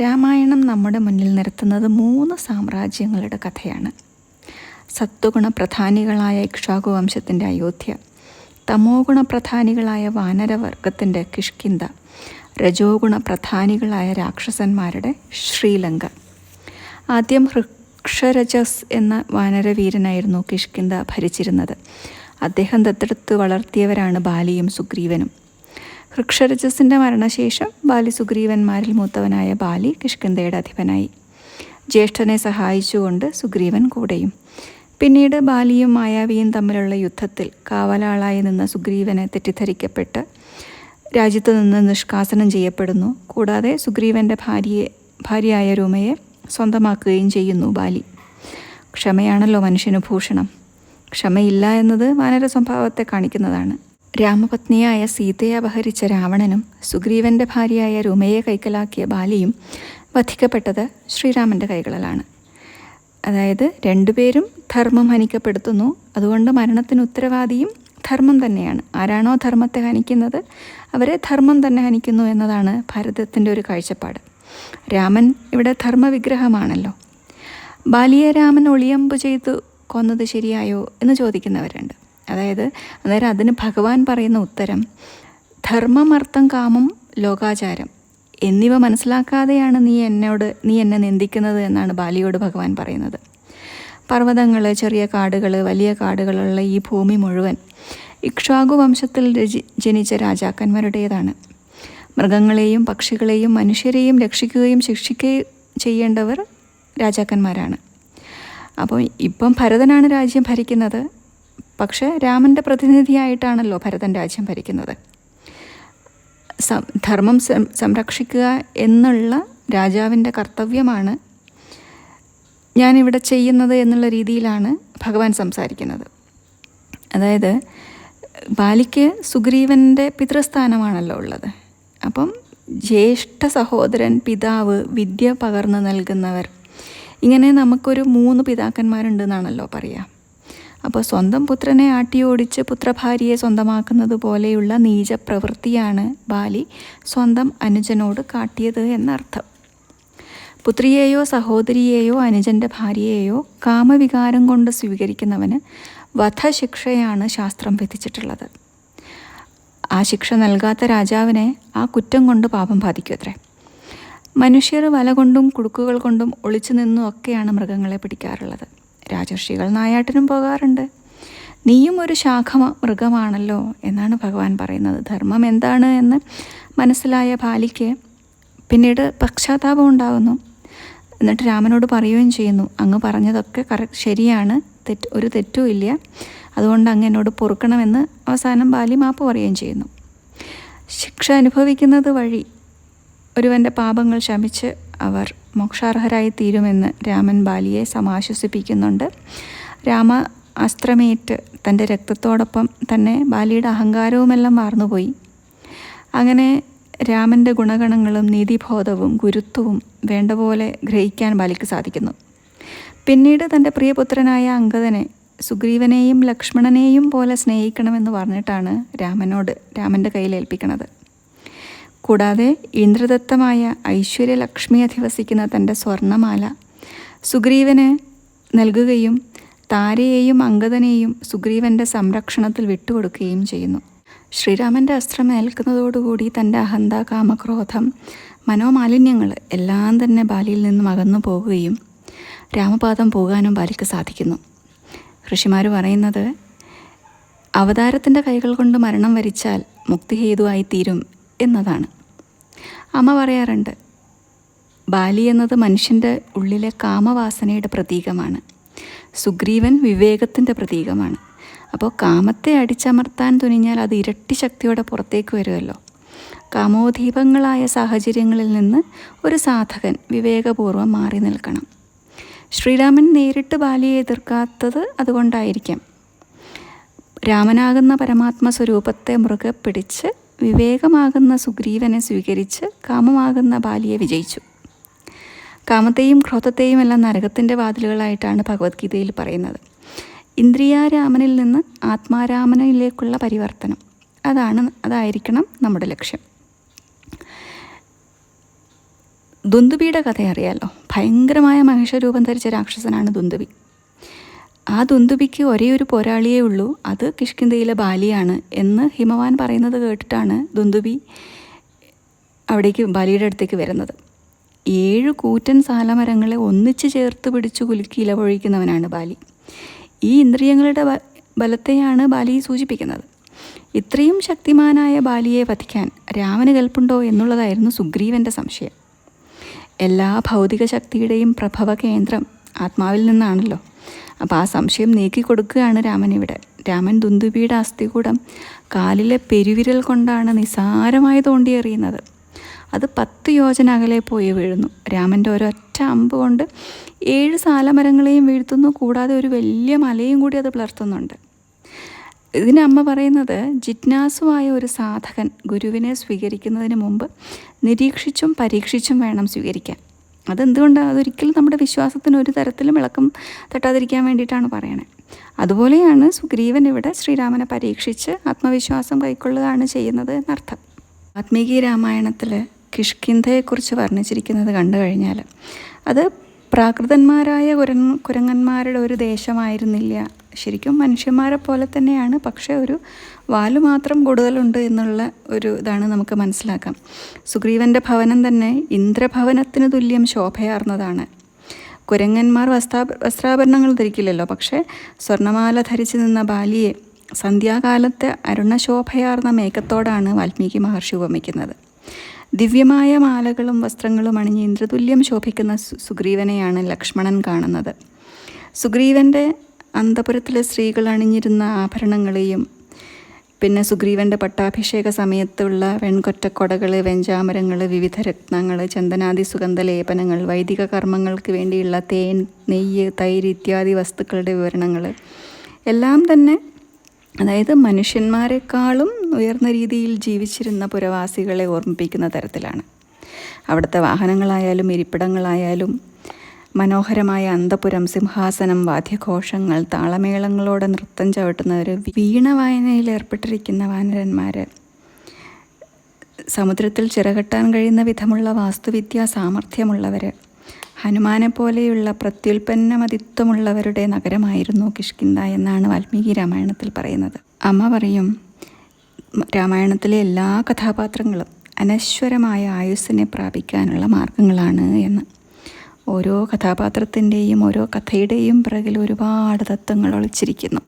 രാമായണം നമ്മുടെ മുന്നിൽ നിരത്തുന്നത് മൂന്ന് സാമ്രാജ്യങ്ങളുടെ കഥയാണ്. സത്വഗുണ പ്രധാനികളായ ഇക്ഷാകു വംശത്തിന്റെ അയോധ്യ തമോ ഗുണ പ്രധാനികളായ വാനരവർഗത്തിന്റെ കിഷ്കിന്ത രജോ പ്രധാനികളായ രാക്ഷസന്മാരുടെ ശ്രീലങ്ക. ആദ്യം ഹൃക്ഷരജസ് എന്ന വാനരവീരനായിരുന്നു കിഷ്കിന്ത ഭരിച്ചിരുന്നത്. അദ്ദേഹം ദത്തെടുത്ത് വളർത്തിയവരാണ് ബാലിയും സുഗ്രീവനും. ഹൃക്ഷരജസിന്റെ മരണശേഷം ബാലി സുഗ്രീവന്മാരിൽ മൂത്തവനായ ബാലി കിഷ്കിന്ധയുടെ അധിപനായി. ജ്യേഷ്ഠനെ സഹായിച്ചുകൊണ്ട് സുഗ്രീവൻ കൂടെയും. പിന്നീട് ബാലിയും മായാവിയും തമ്മിലുള്ള യുദ്ധത്തിൽ കാവലാളായി നിന്ന സുഗ്രീവനെ തെറ്റിദ്ധരിക്കപ്പെട്ട് രാജ്യത്തു നിന്ന് നിഷ്കാസനം ചെയ്യപ്പെടുന്നു. കൂടാതെ സുഗ്രീവന്റെ ഭാര്യയെ ഭാര്യയായ രൂമയെ സ്വന്തമാക്കുകയും ചെയ്യുന്നു ബാലി. ക്ഷമയാണല്ലോ മനുഷ്യന് ഭൂഷണം. ക്ഷമയില്ല എന്നത് വാനര സ്വഭാവത്തെ കാണിക്കുന്നതാണ്. രാമപത്നിയായ സീതയെ അപഹരിച്ച രാവണനും സുഗ്രീവന്റെ ഭാര്യയായ രുമയെ കൈക്കലാക്കിയ ബാലിയും വധിക്കപ്പെട്ടത് ശ്രീരാമന്റെ കൈകളിലാണ്. അതായത് രണ്ടുപേരും ധർമ്മം ഹനിക്കപ്പെടുത്തുന്നു. അതുകൊണ്ട് മരണത്തിന് ഉത്തരവാദിയും ധർമ്മം തന്നെയാണ്. ആരാണോ ധർമ്മത്തെ ഹനിക്കുന്നത് അവരെ ധർമ്മം തന്നെ ഹനിക്കുന്നു എന്നതാണ് ഭാരതത്തിന്റെ ഒരു കാഴ്ചപ്പാട്. രാമൻ ഇവിടെ ധർമ്മവിഗ്രഹമാണല്ലോ. ബാലിയെ രാമൻ ഒളിയമ്പ് ചെയ്തു കൊന്നത് ശരിയായോ എന്ന് ചോദിക്കുന്നവരുണ്ട്. അതായത് അന്നേരം അതിന് ഭഗവാൻ പറയുന്ന ഉത്തരം ധർമ്മം അർത്ഥം കാമം ലോകാചാരം. എന്നിവ മനസ്സിലാക്കാതെയാണ് നീ എന്നോട് നീ എന്നെ നിന്ദിക്കുന്നത് എന്നാണ് ബാലിയോട് ഭഗവാൻ പറയുന്നത്. പർവതങ്ങൾ ചെറിയ കാടുകൾ വലിയ കാടുകളുള്ള ഈ ഭൂമി മുഴുവൻ ഇക്ഷ്വാകു വംശത്തിൽ ജനിച്ച രാജാക്കന്മാരുടേതാണ്. മൃഗങ്ങളെയും പക്ഷികളെയും മനുഷ്യരെയും രക്ഷിക്കുകയും ശിക്ഷിക്കുകയും ചെയ്യേണ്ടവർ രാജാക്കന്മാരാണ്. അപ്പോൾ ഇപ്പം ഭരതനാണ് രാജ്യം ഭരിക്കുന്നത്. പക്ഷേ രാമന്റെ പ്രതിനിധിയായിട്ടാണല്ലോ ഭരതൻ രാജ്യം ഭരിക്കുന്നത്. ധർമ്മം സംരക്ഷിക്കുക എന്നുള്ള രാജാവിന്റെ കർത്തവ്യമാണ് ഞാനിവിടെ ചെയ്യുന്നത് എന്നുള്ള രീതിയിലാണ് ഭഗവാൻ സംസാരിക്കുന്നത്. അതായത് ബാലിക്ക് സുഗ്രീവന്റെ പിതൃസ്ഥാനമാണല്ലോ ഉള്ളത്. അപ്പം ജ്യേഷ്ഠ സഹോദരൻ പിതാവ് വിദ്യ പകർന്നു നൽകുന്നവർ. ഇങ്ങനെ നമുക്കൊരു മൂന്ന് പിതാക്കന്മാരുണ്ടെന്നാണല്ലോ പറയുക അപ്പോൾ സ്വന്തം പുത്രനെ ആട്ടിയോടിച്ച് പുത്രഭാര്യയെ സ്വന്തമാക്കുന്നത് പോലെയുള്ള നീചപ്രവൃത്തിയാണ് ബാലി സ്വന്തം അനുജനോട് കാട്ടിയത് എന്നർത്ഥം. പുത്രിയെയോ സഹോദരിയെയോ അനുജന്റെ ഭാര്യയെയോ കാമവികാരം കൊണ്ട് സ്വീകരിക്കുന്നവന് വധശിക്ഷയാണ് ശാസ്ത്രം വിധിച്ചിട്ടുള്ളത്. ആ ശിക്ഷ നൽകാത്ത രാജാവിനെ ആ കുറ്റം കൊണ്ട് പാപം ബാധിക്കുമത്രേ മനുഷ്യർ വല കൊണ്ടും കുടുക്കുകൾ കൊണ്ടും ഒളിച്ചു നിന്നും ഒക്കെയാണ് മൃഗങ്ങളെ പിടിക്കാറുള്ളത്. രാജർഷികൾ നായാട്ടിനും പോകാറുണ്ട്. നീയും ഒരു ശാഖ മൃഗമാണല്ലോ എന്നാണ് ഭഗവാൻ പറയുന്നത്. ധർമ്മം എന്താണ് എന്ന് മനസ്സിലായ ബാലിക്ക് പിന്നീട് പക്ഷാതാപം ഉണ്ടാകുന്നു. എന്നിട്ട് രാമനോട് പറയുകയും ചെയ്യുന്നു അങ്ങ് പറഞ്ഞതൊക്കെ കറ ശരിയാണ്. തെറ്റ് ഒരു തെറ്റും ഇല്ല. അതുകൊണ്ട് അങ്ങ് എന്നോട് പൊറുക്കണമെന്ന് അവസാനം ബാലി മാപ്പ് പറയുകയും ചെയ്യുന്നു. ശിക്ഷ അനുഭവിക്കുന്നത് വഴി ഒരുവന്റെ പാപങ്ങൾ ശമിച്ച് അവർ മോക്ഷാർഹരായി തീരുമെന്ന് രാമൻ ബാലിയെ സമാശ്വസിപ്പിക്കുന്നുണ്ട്. രാമ അസ്ത്രമേറ്റ് തന്റെ രക്തത്തോടൊപ്പം തന്നെ ബാലിയുടെ അഹങ്കാരവുമെല്ലാം മാർന്നുപോയി. അങ്ങനെ രാമന്റെ ഗുണഗണങ്ങളും നീതിബോധവും ഗുരുത്വവും വേണ്ട പോലെ ഗ്രഹിക്കാൻ ബാലിക്ക് സാധിക്കുന്നു. പിന്നീട് തന്റെ പ്രിയപുത്രനായ അങ്കദനെ സുഗ്രീവനെയും ലക്ഷ്മണനെയും പോലെ സ്നേഹിക്കണമെന്ന് പറഞ്ഞിട്ടാണ് രാമനോട് രാമന്റെ കയ്യിൽ കൂടാതെ ഇന്ദ്രദത്തമായ ഐശ്വര്യലക്ഷ്മി അധിവസിക്കുന്ന തന്റെ സ്വർണമാല സുഗ്രീവന് നൽകുകയും താരയെയും അങ്കദനെയും സുഗ്രീവന്റെ സംരക്ഷണത്തിൽ വിട്ടുകൊടുക്കുകയും ചെയ്യുന്നു. ശ്രീരാമന്റെ അസ്ത്രം ഏൽക്കുന്നതോടുകൂടി തന്റെ അഹന്ത കാമക്രോധം മനോമാലിന്യങ്ങൾ എല്ലാം തന്നെ ബാലിയിൽ നിന്നും അകന്നു പോകുകയും രാമപാദം പോകാനും ബാലിക്ക് സാധിക്കുന്നു. ഋഷിമാർ പറയുന്നത് അവതാരത്തിന്റെ കൈകൾ കൊണ്ട് മരണം വരിച്ചാൽ മുക്തിഹേതുവായി തീരും എന്നതാണ്. അമ്മ പറയാറുണ്ട് ബാലി എന്നത് മനുഷ്യന്റെ ഉള്ളിലെ കാമവാസനയുടെ പ്രതീകമാണ്. സുഗ്രീവൻ വിവേകത്തിന്റെ പ്രതീകമാണ്. അപ്പോൾ കാമത്തെ അടിച്ചമർത്താൻ തുനിഞ്ഞാൽ അത് ഇരട്ടി ശക്തിയോടെ പുറത്തേക്ക് വരുമല്ലോ. കാമോദീപങ്ങളായ സാഹചര്യങ്ങളിൽ നിന്ന് ഒരു സാധകൻ വിവേകപൂർവം മാറി നിൽക്കണം. ശ്രീരാമൻ നേരിട്ട് ബാലിയെ എതിർക്കാത്തത് അതുകൊണ്ടായിരിക്കാം. രാമനാകുന്ന പരമാത്മ സ്വരൂപത്തെ മുറുകെ പിടിച്ച് വിവേകമാകുന്ന സുഗ്രീവനെ സ്വീകരിച്ച് കാമമാകുന്ന ബാലിയെ വിജയിച്ചു. കാമത്തെയും ക്രോധത്തെയും എല്ലാം നരകത്തിന്റെ വാതിലുകളായിട്ടാണ് ഭഗവത്ഗീതയിൽ പറയുന്നത്. ഇന്ദ്രിയാരാമനിൽ നിന്ന് ആത്മാരാമനിലേക്കുള്ള പരിവർത്തനം. അതാണ് അതായിരിക്കണം നമ്മുടെ ലക്ഷ്യം. ദുന്ദുബിയുടെ കഥ അറിയാലോ ഭയങ്കരമായ മഹിഷരൂപം ധരിച്ച രാക്ഷസനാണ് ദുന്ദുബി ആ ദുന്ദുബിക്ക് ഒരേ ഒരു പോരാളിയേ ഉള്ളൂ. അത് കിഷ്കിന്തയിലെ ബാലിയാണ് എന്ന് ഹിമവാൻ പറയുന്നത് കേട്ടിട്ടാണ് ദുന്ദുബി അവിടേക്ക് ബാലിയുടെ അടുത്തേക്ക് വരുന്നത്. ഏഴ് കൂറ്റൻ സാലമരങ്ങളെ ഒന്നിച്ച് ചേർത്ത് പിടിച്ചു കുലുക്കി ഇലപൊഴിക്കുന്നവനാണ് ബാലി. ഈ ഇന്ദ്രിയങ്ങളുടെ ബലത്തെയാണ് ബാലി സൂചിപ്പിക്കുന്നത്. ഇത്രയും ശക്തിമാനായ ബാലിയെ വധിക്കാൻ രാമന് കൽപ്പുണ്ടോ എന്നുള്ളതായിരുന്നു സുഗ്രീവന്റെ സംശയം. എല്ലാ ഭൗതിക ശക്തിയുടെയും പ്രഭവ കേന്ദ്രം ആത്മാവിൽ നിന്നാണല്ലോ. അപ്പോൾ ആ സംശയം നീക്കി കൊടുക്കുകയാണ് രാമൻ ഇവിടെ. രാമൻ ദുന്ദുബിയുടെ അസ്ഥികൂടം കാലിലെ പെരുവിരൽ കൊണ്ടാണ് നിസാരമായി തോണ്ടിയെറിയുന്നത് അത് പത്ത് യോജന അകലെ പോയി വീഴുന്നു. രാമന്റെ ഒരൊറ്റ അമ്പ് കൊണ്ട് ഏഴ് സാലമരങ്ങളെയും വീഴ്ത്തുന്നു. കൂടാതെ ഒരു വലിയ മലയും കൂടി അത് പിളർത്തുന്നുണ്ട്. ഇതിന് അമ്മ പറയുന്നത് ജിജ്ഞാസുവായ ഒരു സാധകൻ ഗുരുവിനെ സ്വീകരിക്കുന്നതിന് മുമ്പ് നിരീക്ഷിച്ചും പരീക്ഷിച്ചും വേണം സ്വീകരിക്കാൻ. അതെന്തുകൊണ്ടാണ് അതൊരിക്കലും നമ്മുടെ വിശ്വാസത്തിന് ഒരു തരത്തിലും ഇളക്കം തട്ടാതിരിക്കാൻ വേണ്ടിയിട്ടാണ് പറയണേ. അതുപോലെയാണ് സുഗ്രീവൻ ഇവിടെ ശ്രീരാമനെ പരീക്ഷിച്ച് ആത്മവിശ്വാസം കൈക്കൊള്ളുകയാണ് ചെയ്യുന്നത് എന്നർത്ഥം. വാത്മീകി രാമായണത്തിൽ കിഷ്കിന്ധയെക്കുറിച്ച് വർണിച്ചിരിക്കുന്നത് കണ്ടു കഴിഞ്ഞാൽ അത് പ്രാകൃതന്മാരായ കുരങ്ങന്മാരുടെ ഒരു ദേശമായിരുന്നില്ല ശരിക്കും മനുഷ്യന്മാരെ പോലെ തന്നെയാണ് പക്ഷേ ഒരു വാൽ മാത്രം കൂടുതലുണ്ട് എന്നുള്ള ഒരു ഇതാണ് നമുക്ക് മനസ്സിലാക്കാം. സുഗ്രീവന്റെ ഭവനം തന്നെ ഇന്ദ്രഭവനത്തിന് തുല്യം ശോഭയാർന്നതാണ്. കുരങ്ങന്മാർ വസ്ത്രാ വസ്ത്രാഭരണങ്ങൾ ധരിക്കില്ലല്ലോ പക്ഷേ സ്വർണമാല ധരിച്ചു നിന്ന ബാലിയെ സന്ധ്യാകാലത്ത് അരുണശോഭയാർന്ന മേഘത്തോടാണ് വാൽമീകി മഹർഷി ഉപമിക്കുന്നത്. ദിവ്യമായ മാലകളും വസ്ത്രങ്ങളും അണിഞ്ഞ് ഇന്ദ്രതുല്യം ശോഭിക്കുന്ന സുഗ്രീവനെയാണ് ലക്ഷ്മണൻ കാണുന്നത്. സുഗ്രീവന്റെ അന്തപുരത്തിലെ സ്ത്രീകൾ അണിഞ്ഞിരുന്ന ആഭരണങ്ങളെയും പിന്നെ സുഗ്രീവന്റെ പട്ടാഭിഷേക സമയത്തുള്ള വെൺകൊറ്റക്കൊടകൾ വെഞ്ചാമരങ്ങൾ വിവിധ രത്നങ്ങൾ ചന്ദനാദി സുഗന്ധ ലേപനങ്ങൾ വൈദിക കർമ്മങ്ങൾക്ക് വേണ്ടിയുള്ള തേൻ നെയ്യ് തൈര് ഇത്യാദി വസ്തുക്കളുടെ വിവരണങ്ങൾ എല്ലാം തന്നെ അതായത് മനുഷ്യന്മാരെക്കാളും ഉയർന്ന രീതിയിൽ ജീവിച്ചിരുന്ന പുരവാസികളെ ഓർമ്മിപ്പിക്കുന്ന തരത്തിലാണ്. അവിടുത്തെ വാഹനങ്ങളായാലും ഇരിപ്പിടങ്ങളായാലും മനോഹരമായ അന്തപുരം സിംഹാസനം വാദ്യഘോഷങ്ങൾ താളമേളങ്ങളോടെ നൃത്തം ചവിട്ടുന്നവർ വീണ വായനയിൽ ഏർപ്പെട്ടിരിക്കുന്ന വാനരന്മാർ സമുദ്രത്തിൽ ചിറകെട്ടാൻ കഴിയുന്ന വിധമുള്ള വാസ്തുവിദ്യാ സാമർഥ്യമുള്ളവർ ഹനുമാനെ പോലെയുള്ള പ്രത്യുൽപ്പന്നമതിത്വമുള്ളവരുടെ നഗരമായിരുന്നു കിഷ്കിന്ത എന്നാണ് വാൽമീകി രാമായണത്തിൽ പറയുന്നത്. അമ്മ പറയും രാമായണത്തിലെ എല്ലാ കഥാപാത്രങ്ങളും അനശ്വരമായ ആയുസ്സിനെ പ്രാപിക്കാനുള്ള മാർഗങ്ങളാണ് എന്ന്. ഓരോ കഥാപാത്രത്തിന്റെയും ഓരോ കഥയുടെയും പിറകിൽ ഒരുപാട് തത്വങ്ങൾ ഒളിച്ചിരിക്കുന്നു.